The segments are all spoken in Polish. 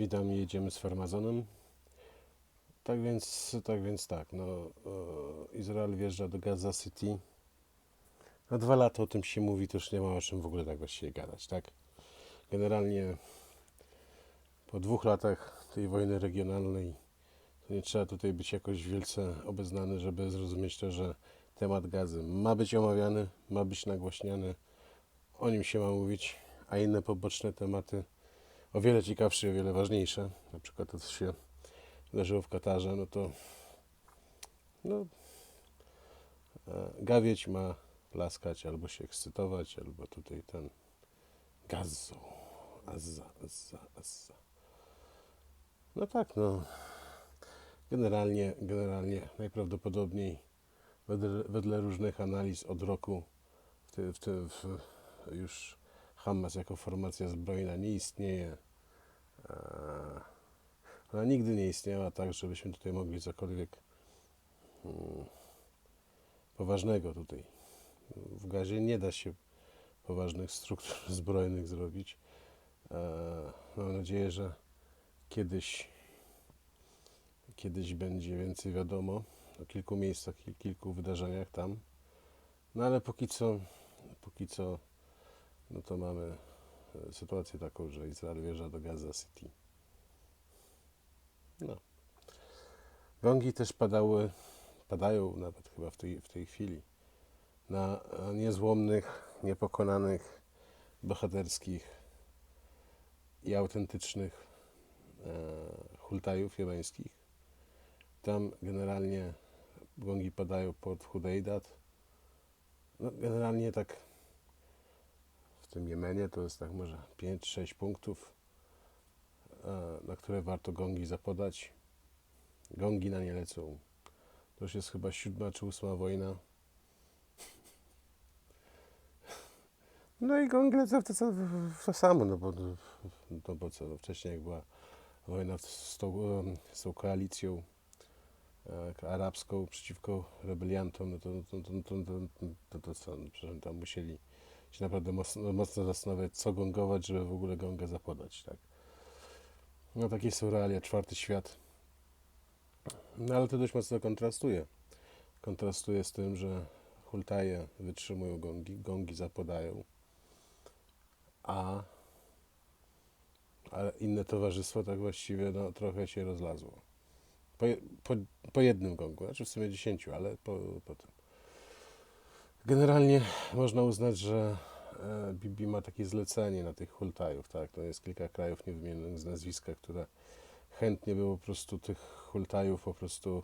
Witam, jedziemy z farmazonem. Tak więc, tak więc tak, no, e, Izrael wjeżdża do Gaza City. No dwa lata o tym się mówi, to już nie ma o czym w ogóle tak właściwie gadać, tak? Generalnie po dwóch latach tej wojny regionalnej to nie trzeba tutaj być jakoś wielce obeznany, żeby zrozumieć to, że temat gazy ma być omawiany, ma być nagłośniany, o nim się ma mówić, a inne poboczne tematy o wiele ciekawsze i o wiele ważniejsze, na przykład to, co się wydarzyło w Katarze, no to no, e, gawieć ma plaskać, albo się ekscytować, albo tutaj ten gazo, azza, azza, azza. No tak, no. Generalnie, generalnie najprawdopodobniej wedle, wedle różnych analiz od roku w ty, w w, już Hamas jako formacja zbrojna nie istnieje. Eee, Ona nigdy nie istniała tak, żebyśmy tutaj mogli cokolwiek mm, poważnego tutaj. W gazie nie da się poważnych struktur zbrojnych zrobić. Eee, Mam nadzieję, że kiedyś kiedyś będzie więcej wiadomo o kilku miejscach i kilku wydarzeniach tam. No ale póki co, póki co, no to mamy e, sytuację taką, że Izrael wjeżdża do Gaza City. No. Gongi też padały, padają nawet chyba w tej, w tej chwili na e, niezłomnych, niepokonanych, bohaterskich i autentycznych e, hultajów jemeńskich. Tam generalnie gongi padają pod Hudejdat. No, generalnie tak tym Jemenie to jest tak może 5-6 punktów, e, na które warto gongi zapodać. Gongi na nie lecą. To już jest chyba siódma czy ósma wojna. No i gongi lecą w to, co- w to samo, no bo, no bo co, no wcześniej jak była wojna z tą, em, z tą koalicją e, arabską przeciwko rebeliantom, no to, to, to, to, to, to, to co, no tam musieli się naprawdę mocno, mocno zastanawiać, co gongować, żeby w ogóle gongę zapodać, tak. No takie są realia, czwarty świat. No ale to dość mocno kontrastuje. Kontrastuje z tym, że hultaje wytrzymują gongi, gongi zapodają, a, a inne towarzystwo tak właściwie no, trochę się rozlazło. Po, po, po jednym gongu, znaczy w sumie dziesięciu, ale po, po tym. Generalnie można uznać, że e, Bibi ma takie zlecenie na tych hultajów, tak? To jest kilka krajów niewymienionych z nazwiska, które chętnie by po prostu tych hultajów po prostu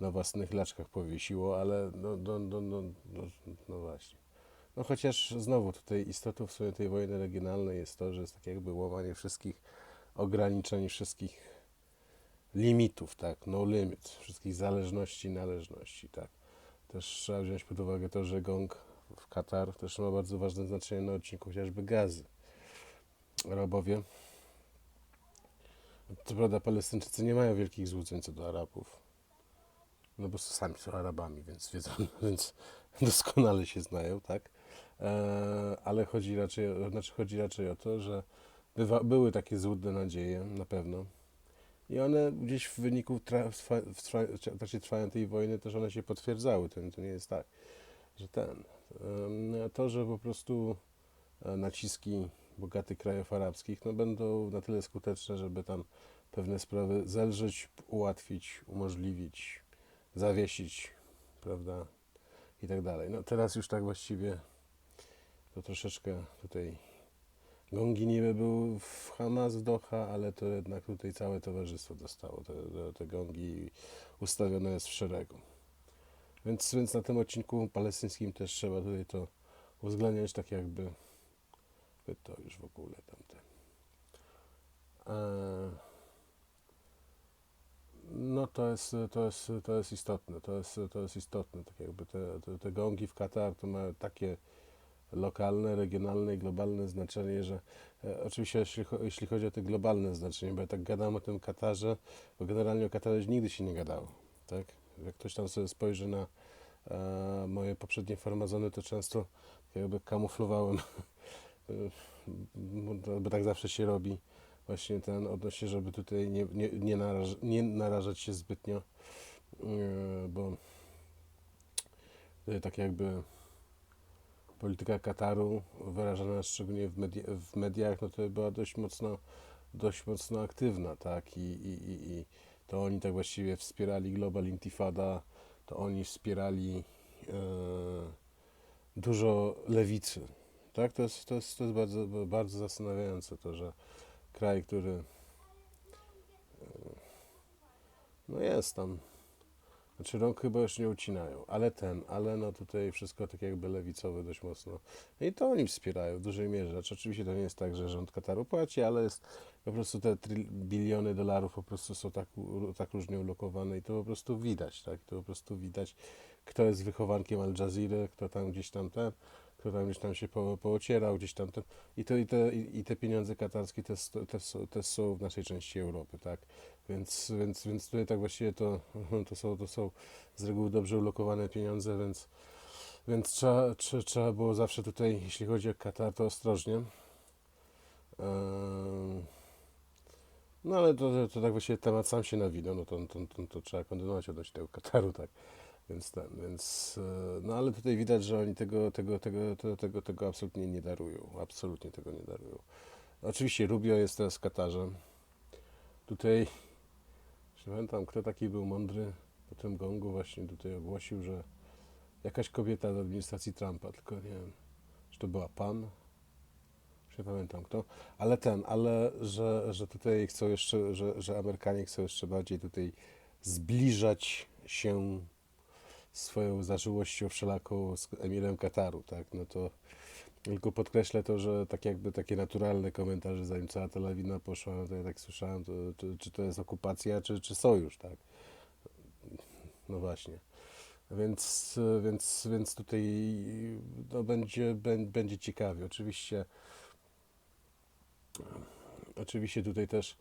na własnych laczkach powiesiło, ale no, no, no, no, no, no właśnie. No chociaż znowu tutaj istotą w sumie tej wojny regionalnej jest to, że jest tak jakby łamanie wszystkich ograniczeń, wszystkich limitów, tak, no limit, wszystkich zależności i należności, tak. Też trzeba wziąć pod uwagę to, że gong w Katar też ma bardzo ważne znaczenie na odcinku chociażby gazy. Arabowie, co prawda Palestyńczycy nie mają wielkich złudzeń co do Arabów, no bo sami są Arabami, więc wiedzą, więc doskonale się znają, tak. E, ale chodzi raczej, znaczy chodzi raczej o to, że bywa, były takie złudne nadzieje, na pewno. I one gdzieś w wyniku tra, w, w, trakcie trwania tej wojny też one się potwierdzały. To, to nie jest tak, że ten. To, że po prostu e, naciski bogatych krajów arabskich no, będą na tyle skuteczne, żeby tam pewne sprawy zelżyć, ułatwić, umożliwić, zawiesić, prawda, i tak dalej. No teraz już tak właściwie to troszeczkę tutaj Gongi niby był w Hamas w Doha, ale to jednak tutaj całe towarzystwo dostało te, te, gongi ustawione jest w szeregu. Więc, więc na tym odcinku palestyńskim też trzeba tutaj to uwzględniać tak jakby by to już w ogóle tamte. Eee, no to jest, to jest, to jest istotne, to jest, to jest istotne, tak jakby te, te, te gongi w Katar to mają takie lokalne, regionalne i globalne znaczenie, że e, oczywiście jeśli, cho- jeśli chodzi o te globalne znaczenie, bo ja tak gadam o tym Katarze, bo generalnie o Katarze nigdy się nie gadało, tak? Jak ktoś tam sobie spojrzy na e, moje poprzednie farmazony, to często jakby kamuflowałem, e, bo- tak zawsze się robi, właśnie ten odnośnie, żeby tutaj nie, nie, nie, naraż, nie narażać się zbytnio, yy, bo tak jakby polityka Kataru wyrażana szczególnie w, w mediach, no to była dość mocno, dość mocno aktywna, tak, i, i, i, i to oni tak właściwie wspierali Global Intifada, to oni wspierali e, dużo lewicy, tak, to jest, to jest, to jest bardzo, bardzo zastanawiające to, że kraj, który e, no jest tam, znaczy rąk chyba już nie ucinają, ale ten, ale no tutaj wszystko tak jakby lewicowe dość mocno. No I to oni wspierają w dużej mierze. Znaczy oczywiście to nie jest tak, że rząd Kataru płaci, ale jest po prostu te biliony dolarów po prostu są tak, tak różnie ulokowane i to po prostu widać, tak? To po prostu widać, kto jest wychowankiem Al Jazeera, kto tam gdzieś tam ten, kto tam gdzieś tam się po, poocierał, gdzieś tam ten. I, to, i, te, i te pieniądze katarskie też, też, są- też są w naszej części Europy, tak? Więc, więc, więc tutaj tak właściwie to, to, są, to są z reguły dobrze ulokowane pieniądze, więc, więc trzeba, trzeba, trzeba było zawsze tutaj, jeśli chodzi o Katar, to ostrożnie. Ehm, No ale to, to tak właściwie temat sam się nawinął, no to, to, to, to trzeba kontynuować odnośnie tego Kataru, tak. Więc ten, więc, e, no ale tutaj widać, że oni tego, tego, tego, tego, tego, tego absolutnie nie darują. Absolutnie tego nie darują. Oczywiście Rubio jest teraz w Katarze. Tutaj, pamiętam, kto taki był mądry po tym gongu właśnie tutaj ogłosił, że jakaś kobieta z administracji Trumpa, tylko nie wiem, czy to była pan, już nie pamiętam kto, ale ten, ale że, że tutaj chcą jeszcze, że, że Amerykanie chcą jeszcze bardziej tutaj zbliżać się swoją zażyłością wszelaką z emirem Kataru, tak, no to tylko podkreślę to, że tak jakby takie naturalne komentarze, zanim cała ta lawina poszła, no to ja tak słyszałem, to, czy, czy to jest okupacja, czy, czy sojusz, tak? No właśnie. Więc, więc, więc tutaj no, będzie, bę- będzie ciekawie. Oczywiście, oczywiście tutaj też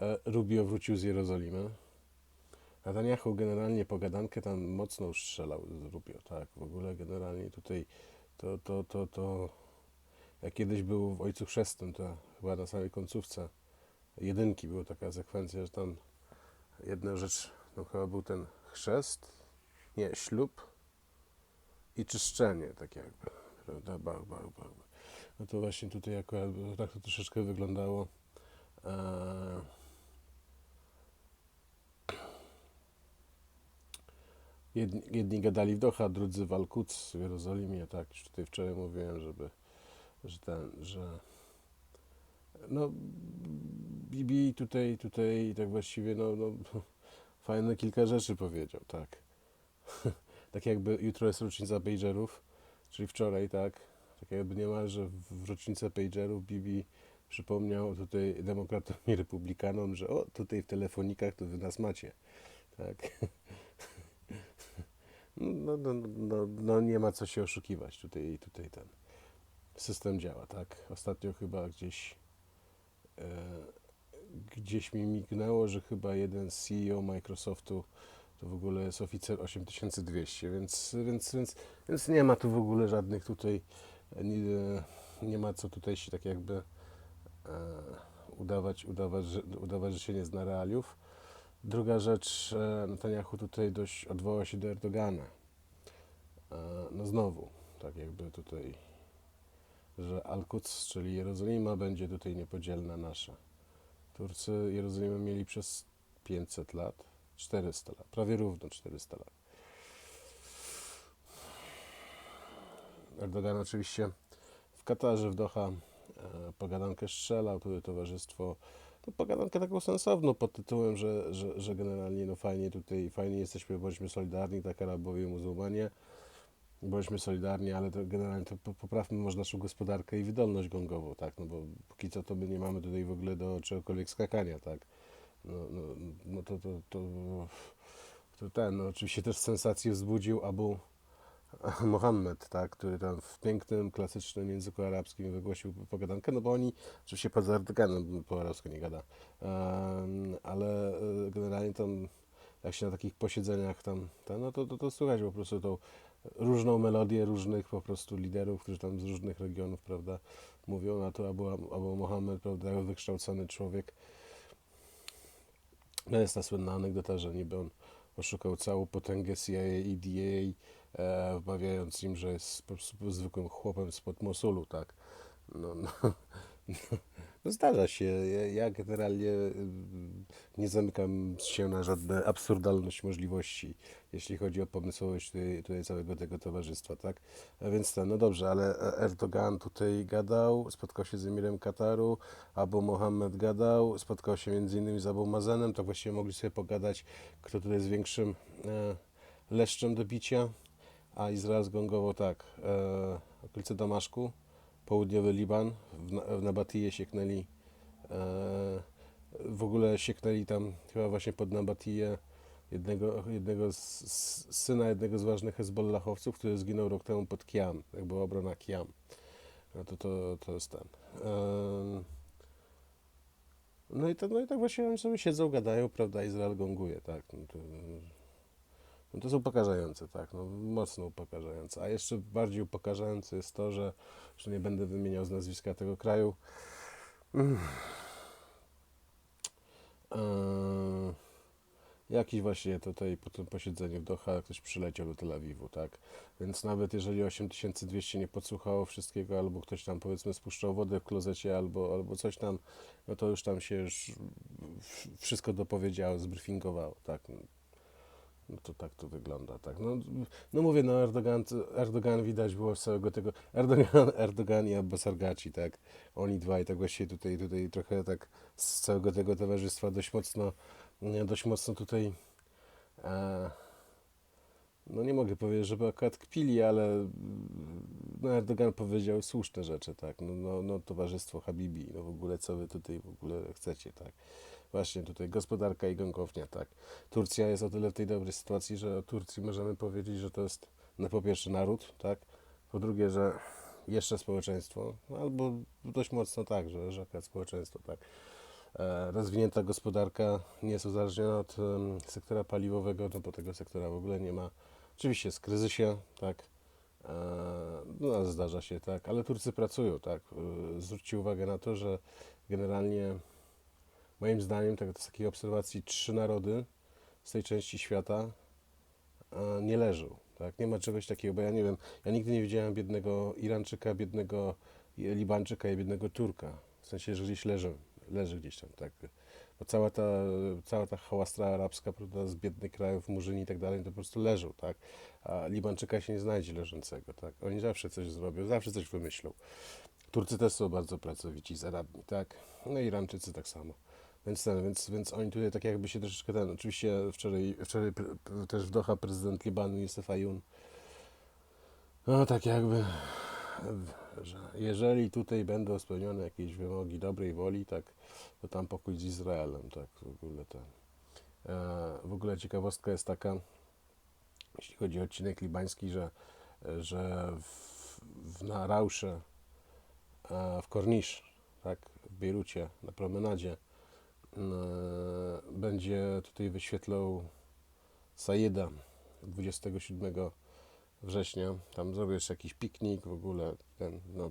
e, Rubio wrócił z Jerozolimy. Netanyahu generalnie pogadankę tam mocno strzelał z Rubio, tak? W ogóle generalnie tutaj to, to, to, to jak kiedyś był w Ojcu Chrzestnym, to chyba na samej końcówce jedynki była taka sekwencja, że tam jedna rzecz, no chyba był ten chrzest, nie, ślub i czyszczenie, tak jakby, prawda, bach, bach, bach. No to właśnie tutaj akurat tak to troszeczkę wyglądało. Eee, Jedni, jedni gadali w Doha, drudzy w Al-Quds w Jerozolimie, tak, już tutaj wczoraj mówiłem, żeby, że ten, że no Bibi tutaj, tutaj tak właściwie, no, no fajne kilka rzeczy powiedział, tak. tak jakby jutro jest rocznica pagerów, czyli wczoraj, tak, tak jakby niemalże w rocznicę pagerów Bibi przypomniał tutaj demokratom i republikanom, że o, tutaj w telefonikach to wy nas macie, tak. No, no, no, no, no nie ma co się oszukiwać, tutaj, tutaj ten system działa, tak. Ostatnio chyba gdzieś e, gdzieś mi mignęło, że chyba jeden CEO Microsoftu to w ogóle jest oficer 8200, więc, więc, więc, więc nie ma tu w ogóle żadnych tutaj, nie, nie ma co tutaj się tak jakby e, udawać, udawać, że, udawać, że się nie zna realiów. Druga rzecz, e, Netanyahu tutaj dość odwołał się do Erdogana. E, No znowu, tak jakby tutaj, że Al-Quds, czyli Jerozolima, będzie tutaj niepodzielna nasza. Turcy Jerozolimę mieli przez 500 lat, 400 lat, prawie równo 400 lat. Erdogan oczywiście w Katarze, w Doha e, pogadankę strzelał, tutaj towarzystwo, to pogadankę taką sensowną pod tytułem, że, że, że generalnie no fajnie tutaj, fajnie jesteśmy, bądźmy solidarni, tak Arabowie muzułmanie, bądźmy solidarni, ale to generalnie to po- poprawmy może naszą gospodarkę i wydolność gongową, tak, no bo póki co to my nie mamy tutaj w ogóle do czegokolwiek skakania, tak, no, no, no to, to, to, to ten, no oczywiście też sensację wzbudził Abu Mohammed, tak, który tam w pięknym, klasycznym języku arabskim wygłosił pogadankę, no bo oni, oczywiście poza Erdoganem po arabsku nie gada, Em, ale e, generalnie tam, jak się na takich posiedzeniach tam, tam no to, to, to słychać po prostu tą różną melodię różnych po prostu liderów, którzy tam z różnych regionów, prawda, mówią na to, Abu, Abu Mohammed, prawda, wykształcony człowiek. No jest ta słynna anegdota, że niby on oszukał całą potęgę CIA i DA, e, wmawiając im, że jest po prostu zwykłym chłopem spod Mosulu, tak. No, no, no zdarza się. Ja, ja generalnie y, nie zamykam się na żadne absurdalność możliwości, jeśli chodzi o pomysłowość tutaj, tutaj całego tego towarzystwa, tak? A więc no dobrze, ale Erdogan tutaj gadał, spotkał się z emirem Kataru, Abu Mohammed gadał, spotkał się między innymi z Abu Mazenem, to właściwie mogli sobie pogadać, kto tutaj jest większym e, leszczem do bicia, a Izrael zgongował tak, e, okolice Damaszku, południowy Liban, w, Na- w Nabatiję sieknęli, e, w ogóle sieknęli tam chyba właśnie pod Nabatiję jednego, jednego z, z, syna jednego z ważnych hezbollahowców, który zginął rok temu pod Kiam, jak była obrona Kiam. No to, to, to jest ten. Em, no i, to, no i tak właśnie oni sobie siedzą, gadają, prawda, Izrael gonguje, tak. No to, no to jest upokarzające, tak, no mocno upokarzające. A jeszcze bardziej upokarzające jest to, że, że nie będę wymieniał z nazwiska tego kraju. Mm. Eee, jakiś właśnie tutaj po tym posiedzeniu w Doha ktoś przyleciał do Tel Awiwu, tak? Więc nawet jeżeli 8200 nie podsłuchało wszystkiego, albo ktoś tam powiedzmy spuszczał wodę w klozecie, albo, albo coś tam, no to już tam się już wszystko dopowiedziało, zbriefingowało, tak? No to tak to wygląda, tak. No, no mówię, no Erdogan, Erdogan widać było z całego tego, Erdogan, Erdogan i Abbas Argaci, tak. Oni dwaj tak właściwie tutaj, tutaj trochę tak z całego tego towarzystwa dość mocno, dość mocno tutaj, e, no nie mogę powiedzieć, żeby akurat kpili, ale no Erdogan powiedział słuszne rzeczy, tak. No, no, no towarzystwo Habibi, no w ogóle co wy tutaj w ogóle chcecie, tak. Właśnie tutaj gospodarka i gąkownia, tak. Turcja jest o tyle w tej dobrej sytuacji, że o Turcji możemy powiedzieć, że to jest no, po pierwsze naród, tak, po drugie, że jeszcze społeczeństwo, no, albo dość mocno tak, że, że akurat społeczeństwo, tak. E, rozwinięta gospodarka nie jest uzależniona od em, sektora paliwowego, no bo tego sektora w ogóle nie ma. Oczywiście jest kryzysie, tak, e, no zdarza się, tak, ale Turcy pracują, tak. E, zwróćcie uwagę na to, że generalnie moim zdaniem, tak, z takiej obserwacji, trzy narody z tej części świata nie leżą. Tak? Nie ma czegoś takiego, bo ja nie wiem, ja nigdy nie widziałem biednego Iranczyka, biednego Libańczyka i biednego Turka. W sensie, że gdzieś leży, leży gdzieś tam, tak. Bo cała ta, cała ta hałastra arabska, prawda, z biednych krajów, Murzyni i tak dalej, to po prostu leżą, tak. A Libańczyka się nie znajdzie leżącego, tak. Oni zawsze coś zrobią, zawsze coś wymyślą. Turcy też są bardzo pracowici, zaradni, tak. No i Iranczycy tak samo. Więc, ten, więc, więc oni tutaj tak jakby się troszeczkę ten, oczywiście wczoraj, wczoraj też w Doha prezydent Libanu Youssef Ayun, no tak jakby, że jeżeli tutaj będą spełnione jakieś wymogi dobrej woli, tak, to tam pokój z Izraelem, tak, w ogóle ten. E, w ogóle ciekawostka jest taka, jeśli chodzi o odcinek libański, że, że w, w, na Rausze, e, w Kornisz, tak, w Bejrucie, na promenadzie, będzie tutaj wyświetlał Sajeda 27 września. Tam zrobię jeszcze jakiś piknik w ogóle. Ten, no,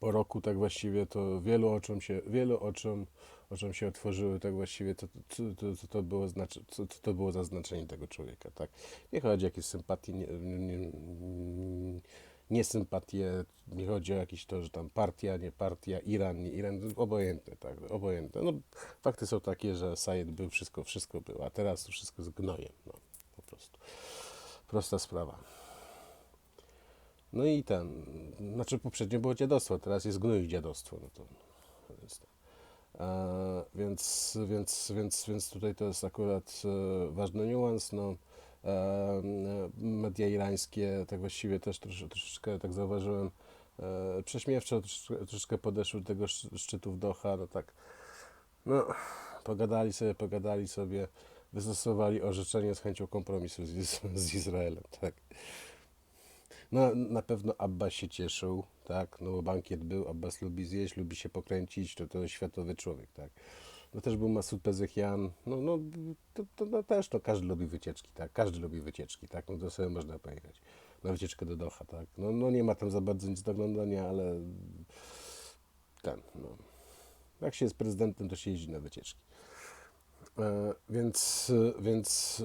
po roku tak właściwie to wielu oczom się, wielu oczom, oczom się otworzyły tak właściwie to, to, to, to, było znaczy, co to było za znaczenie tego człowieka, tak. Nie chodzi o jakieś sympatie, nie, nie, nie sympatie, nie chodzi o jakieś to, że tam partia, nie partia, Iran, nie Iran, obojętne, tak, obojętne. No, fakty są takie, że Sayed był, wszystko, wszystko było, a teraz to wszystko z gnojem, no, po prostu. Prosta sprawa. No i ten, znaczy poprzednio było dziadostwo, teraz jest gnój dziadostwo, no to, to jest e, więc, więc, więc, więc tutaj to jest akurat e, ważny niuans, no media irańskie tak właściwie też trosz, troszeczkę, tak zauważyłem, e, prześmiewczo troszeczkę, podeszły do tego sz- szczytu w Doha, no tak, no pogadali sobie, pogadali sobie, wystosowali orzeczenie z chęcią kompromisu z, z Izraelem, tak. No, na pewno Abbas się cieszył, tak, no bo bankiet był, Abbas lubi zjeść, lubi się pokręcić, to to światowy człowiek, tak. No też był Masud Pezechian, no, no to, to, no też to każdy lubi wycieczki, tak, każdy lubi wycieczki, tak, no to sobie można pojechać na wycieczkę do Doha, tak, no, no nie ma tam za bardzo nic do oglądania, ale ten, no, jak się jest prezydentem, to się jeździ na wycieczki. E, więc, więc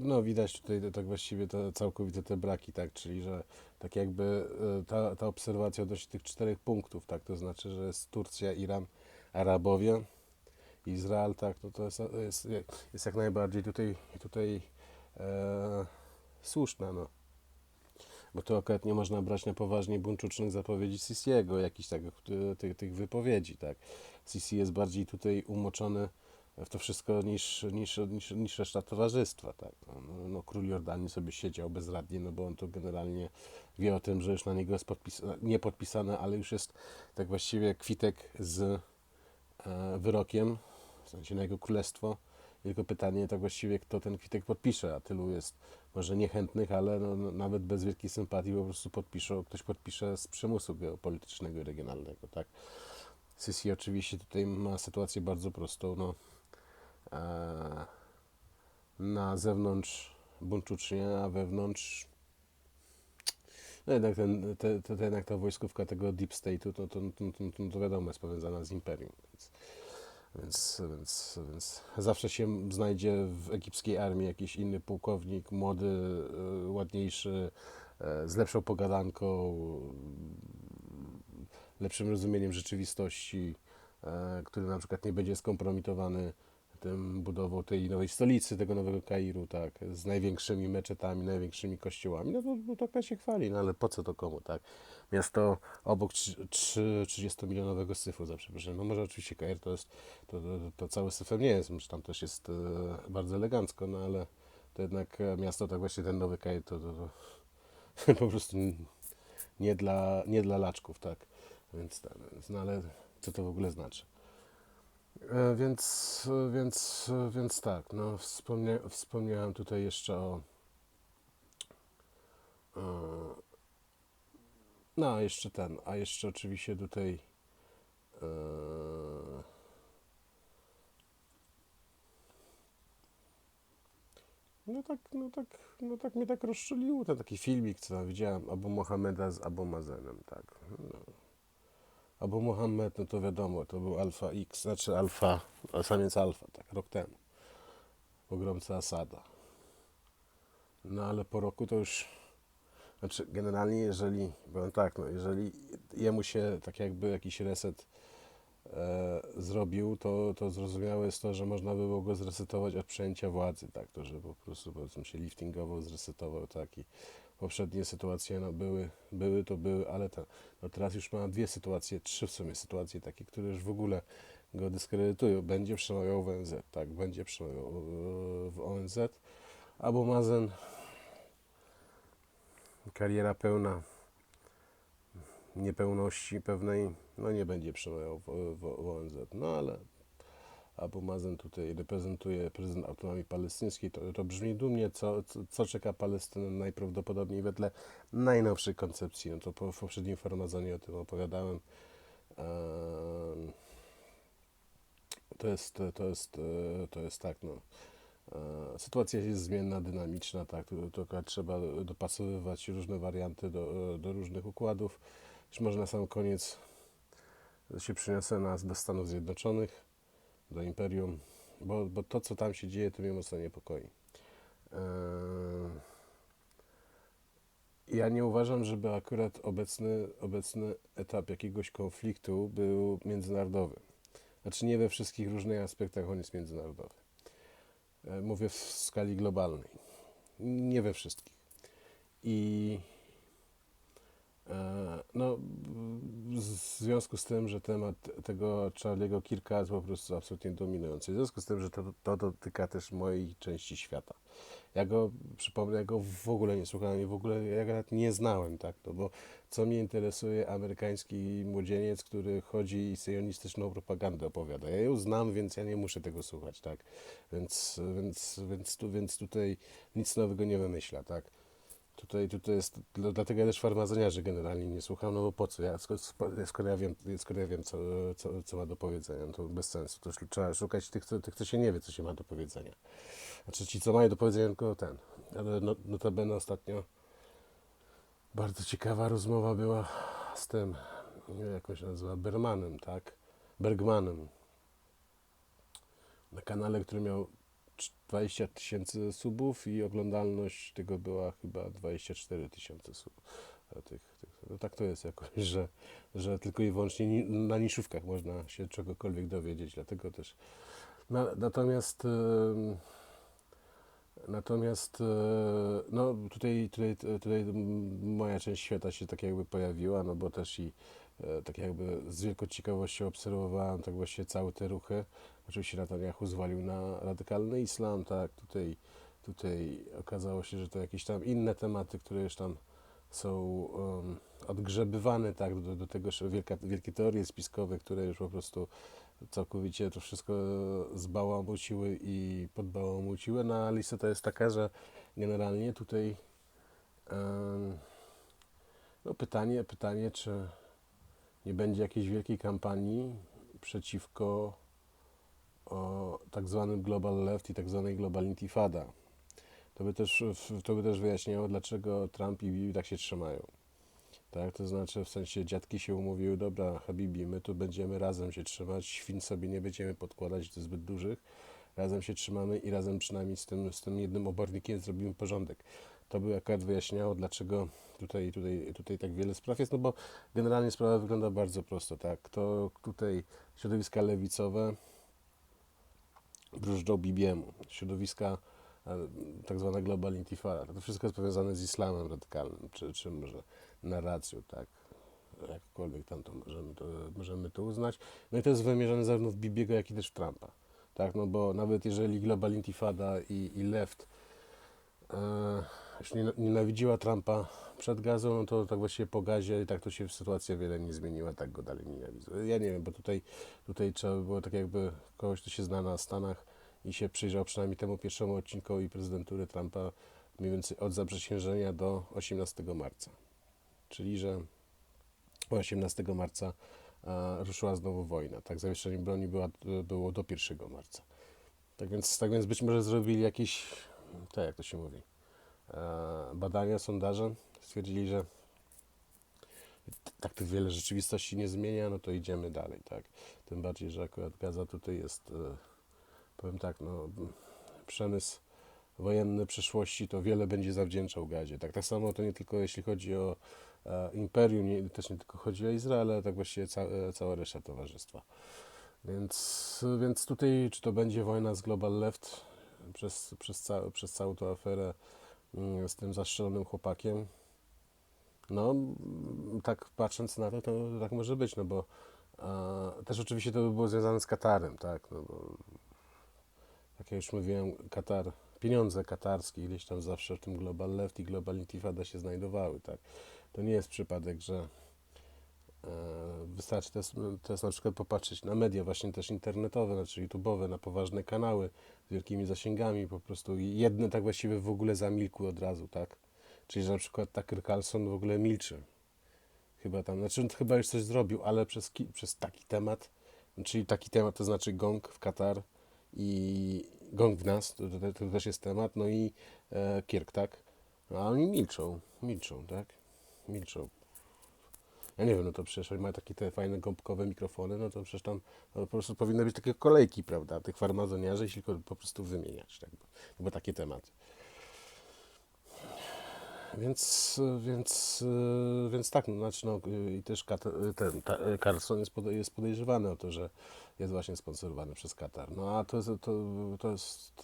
no widać tutaj tak właściwie te całkowite te braki, tak, czyli że tak jakby e, ta, ta obserwacja odnośnie tych czterech punktów, tak, to znaczy, że jest Turcja, Iran, Arabowie, Izrael, tak, no to jest, jest, jest jak najbardziej tutaj, tutaj e, słuszna, no. Bo tu akurat nie można brać na poważnie buńczucznych zapowiedzi Sisiego, jakichś tak, e, tych, tych wypowiedzi, tak. Sisi jest bardziej tutaj umoczony w to wszystko niż, niż, niż, niż reszta towarzystwa. Tak? No, no, król Jordanii sobie siedział bezradnie, no bo on to generalnie wie o tym, że już na niego jest podpis- nie podpisane, ale już jest tak właściwie kwitek z wyrokiem, w sensie na jego królestwo. Tylko pytanie tak właściwie, kto ten kwitek podpisze, a tylu jest może niechętnych, ale no, no, nawet bez wielkiej sympatii po prostu podpiszą, ktoś podpisze z przymusu geopolitycznego i regionalnego, tak. Sisi oczywiście tutaj ma sytuację bardzo prostą, no e, na zewnątrz buńczucznie, a wewnątrz no jednak, ten, te, te, jednak ta wojskówka tego deep state'u, to, to, to, to, to wiadomo jest powiązana z imperium, więc, więc, więc, więc zawsze się znajdzie w egipskiej armii jakiś inny pułkownik, młody, e, ładniejszy, e, z lepszą pogadanką, lepszym rozumieniem rzeczywistości, e, który na przykład nie będzie skompromitowany tym budową tej nowej stolicy, tego nowego Kairu, tak, z największymi meczetami, największymi kościołami, no to, no to akurat się chwali, no ale po co to komu, tak? Miasto obok 30-milionowego syfu, za przeproszeniem. No może oczywiście Kair to jest, to, to, to cały syfem nie jest, może tam też jest e, bardzo elegancko, no ale to jednak e, miasto, tak właśnie ten nowy Kair, to, to, to po prostu nie dla, nie dla laczków, tak? Więc, no ale co to w ogóle znaczy? E, więc, więc, więc tak, no wspomnia, wspomniałem tutaj jeszcze o e, no a jeszcze ten, a jeszcze oczywiście tutaj e, no tak, no tak, no tak mnie tak rozczulił ten taki filmik, co tam widziałem, Abu Mohameda z Abu Mazenem, tak. No. Abu Muhammad, no to wiadomo, to był Alfa X, znaczy Alfa, samiec Alfa, tak, rok temu. Pogromca Asada. No ale po roku to już, znaczy generalnie jeżeli, powiem tak, no jeżeli jemu się tak jakby jakiś reset e, zrobił, to, to zrozumiałe jest to, że można by było go zresetować od przejęcia władzy, tak, to, że po prostu powiedzmy się liftingowo zresetował, tak, i poprzednie sytuacje no, były, były to były, ale to, no teraz już ma dwie sytuacje, trzy w sumie sytuacje takie, które już w ogóle go dyskredytują. Będzie przemawiał w ONZ, tak, będzie przemawiał w ONZ, albo Mazen kariera pełna niepełności pewnej, no nie będzie przemawiał w, w, w ONZ, no ale Abu Mazen tutaj reprezentuje prezydent autonomii palestyńskiej. To, to brzmi dumnie, co, co, co, czeka Palestynę najprawdopodobniej wedle najnowszej koncepcji. No to po, w poprzednim farmazonie o tym opowiadałem. To jest, to jest, to jest tak, no. Sytuacja jest zmienna, dynamiczna, tak, to trzeba dopasowywać różne warianty do, do różnych układów. Może na sam koniec się przyniosę nas do Stanów Zjednoczonych do imperium, bo, bo to, co tam się dzieje, to mnie mocno niepokoi. Eee, ja nie uważam, żeby akurat obecny, obecny etap jakiegoś konfliktu był międzynarodowy. Znaczy nie we wszystkich różnych aspektach on jest międzynarodowy. Eee, mówię w skali globalnej. Nie we wszystkich. I no, w związku z tym, że temat tego Charlie'ego Kirka jest po prostu absolutnie dominujący. W związku z tym, że to, to dotyka też mojej części świata. Ja go, przypomnę, ja go w ogóle nie słuchałem i w ogóle ja nawet nie znałem, tak? No bo co mnie interesuje amerykański młodzieniec, który chodzi i sionistyczną propagandę opowiada. Ja ją znam, więc ja nie muszę tego słuchać, tak? Więc, więc, więc, tu, więc tutaj nic nowego nie wymyśla, tak? Tutaj, tutaj jest, dla- dlatego ja też farmazoniarzy generalnie nie słucham, no bo po co, ja, skoro, ja wiem, skoro ja wiem co, co, co ma do powiedzenia, no to bez sensu, to trzeba szukać tych, tych, co się nie wie, co się ma do powiedzenia. Znaczy ci, co mają do powiedzenia, tylko ten. Ale no, notabene ostatnio bardzo ciekawa rozmowa była z tym, jak on się nazywa, Bermanem, tak? Bergmanem. Na kanale, który miał 20 tysięcy subów i oglądalność tego była chyba 24 tysiące subów. A Tych, tych, no tak to jest jakoś, że, że tylko i wyłącznie ni- na niszówkach można się czegokolwiek dowiedzieć, dlatego też. Na, natomiast natomiast e, no tutaj, tutaj, tutaj moja część świata się tak jakby pojawiła, no bo też i e, tak jakby z wielką ciekawością obserwowałem tak właśnie całe te ruchy. Oczywiście Netanyahu zwalił na radykalny islam, tak, tutaj, tutaj okazało się, że to jakieś tam inne tematy, które już tam są um, odgrzebywane, tak, do, do tego, wielka, wielkie teorie spiskowe, które już po prostu całkowicie to wszystko zbałamuciły i podbałamuciły, no a lista to jest taka, że generalnie tutaj em, no pytanie, pytanie, czy nie będzie jakiejś wielkiej kampanii przeciwko o tak zwanym Global Left i tak zwanej Global Intifada. To by też, to by też wyjaśniało, dlaczego Trump i Bibi tak się trzymają. Tak, to znaczy w sensie dziadki się umówiły, dobra Habibi, my tu będziemy razem się trzymać, świn sobie nie będziemy podkładać do zbyt dużych, razem się trzymamy i razem przynajmniej z tym, z tym jednym obornikiem zrobimy porządek. To by akurat wyjaśniało, dlaczego tutaj, tutaj, tutaj tak wiele spraw jest, no bo generalnie sprawa wygląda bardzo prosto, tak, to tutaj środowiska lewicowe bróżdżą Bibiemu, środowiska e, tak zwana global intifada, to wszystko jest powiązane z islamem radykalnym, czy, czy może narracją, tak, jakkolwiek tam to możemy, to możemy to uznać. No i to jest wymierzone zarówno w Bibiego, jak i też w Trumpa, tak, no bo nawet jeżeli global intifada i, i left e, już nie- nienawidziła Trumpa przed gazą, no to tak właściwie po gazie i tak to się sytuacja wiele nie zmieniła, tak go dalej nienawidzą. Ja nie wiem, bo tutaj, tutaj trzeba by było tak jakby kogoś, kto się zna na Stanach i się przyjrzał przynajmniej temu pierwszemu odcinkowi prezydentury Trumpa mniej więcej od zaprzysiężenia do 18 marca. Czyli, że 18 marca e, ruszyła znowu wojna. Tak, zawieszenie broni była, było do 1 marca. Tak więc, tak więc być może zrobili jakieś, tak jak to się mówi, badania, sondaże. Stwierdzili, że tak tych wiele rzeczywistości nie zmienia, no to idziemy dalej, tak. Tym bardziej, że akurat Gaza tutaj jest, e, powiem tak, no, przemysł wojenny przyszłości to wiele będzie zawdzięczał Gazie. Tak, tak samo to nie tylko jeśli chodzi o e, imperium, nie, też nie tylko chodzi o Izrael, ale tak właściwie ca, e, cała reszta towarzystwa. Więc, więc tutaj, czy to będzie wojna z Global Left przez, przez, ca, przez całą tą aferę z tym zastrzelonym chłopakiem, no, mm, tak patrząc na to, to tak może być, no bo a, też oczywiście to by było związane z Katarem, tak, no bo jak ja już mówiłem, Katar, pieniądze katarskie gdzieś tam zawsze w tym Global Left i Global Intifada się znajdowały, tak. To nie jest przypadek, że wystarczy teraz, teraz na przykład popatrzeć na media właśnie też internetowe, znaczy YouTube'owe, na poważne kanały z wielkimi zasięgami, po prostu jedne tak właściwie w ogóle zamilkły od razu, tak. Czyli, że na przykład Tucker Carlson w ogóle milczy. Chyba tam, znaczy chyba już coś zrobił, ale przez, przez taki temat, czyli taki temat to znaczy gong w Katar i gong w nas, to, to, to też jest temat, no i e, Kirk, tak? A oni milczą, milczą, tak? Milczą. Ja nie wiem, no to przecież oni mają takie te fajne gąbkowe mikrofony, no to przecież tam no, po prostu powinny być takie kolejki, prawda, tych farmazoniarzy, jeśli tylko po prostu wymieniać, tak? Bo, takie tematy. Więc, więc, więc tak, no, znaczy, no, i też ten, ta, Carlson jest, pode, jest podejrzewany o to, że jest właśnie sponsorowany przez Katar. No a to jest, to, to jest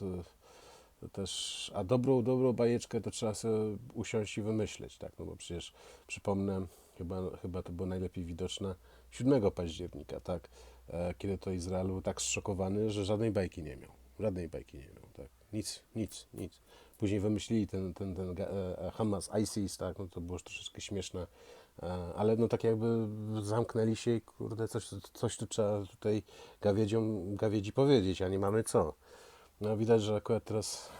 to też, a dobrą, dobrą bajeczkę to trzeba sobie usiąść i wymyśleć, tak, no bo przecież przypomnę, chyba, chyba to było najlepiej widoczne 7 października, tak, e, kiedy to Izrael był tak zszokowany, że żadnej bajki nie miał, żadnej bajki nie miał, tak, nic, nic, nic. Później wymyślili ten, ten, ten ga- e, Hamas, ISIS, tak, no to było już troszeczkę śmieszne, e, ale no tak jakby zamknęli się i kurde, coś, coś tu trzeba tutaj gawiedziom, gawiedzi powiedzieć, a nie mamy co. No widać, że akurat teraz,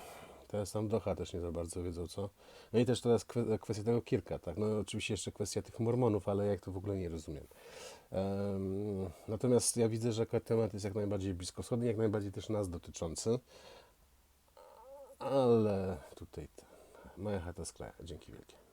teraz tam Doha też nie za bardzo wiedzą co. No i też teraz kwe- kwestia tego Kirka, tak. No oczywiście jeszcze kwestia tych mormonów, ale jak to w ogóle nie rozumiem. Em, natomiast ja widzę, że temat jest jak najbardziej bliskowschodni, jak najbardziej też nas dotyczący. Ale tutaj ten, moja chata z kraja. Dzięki wielkie.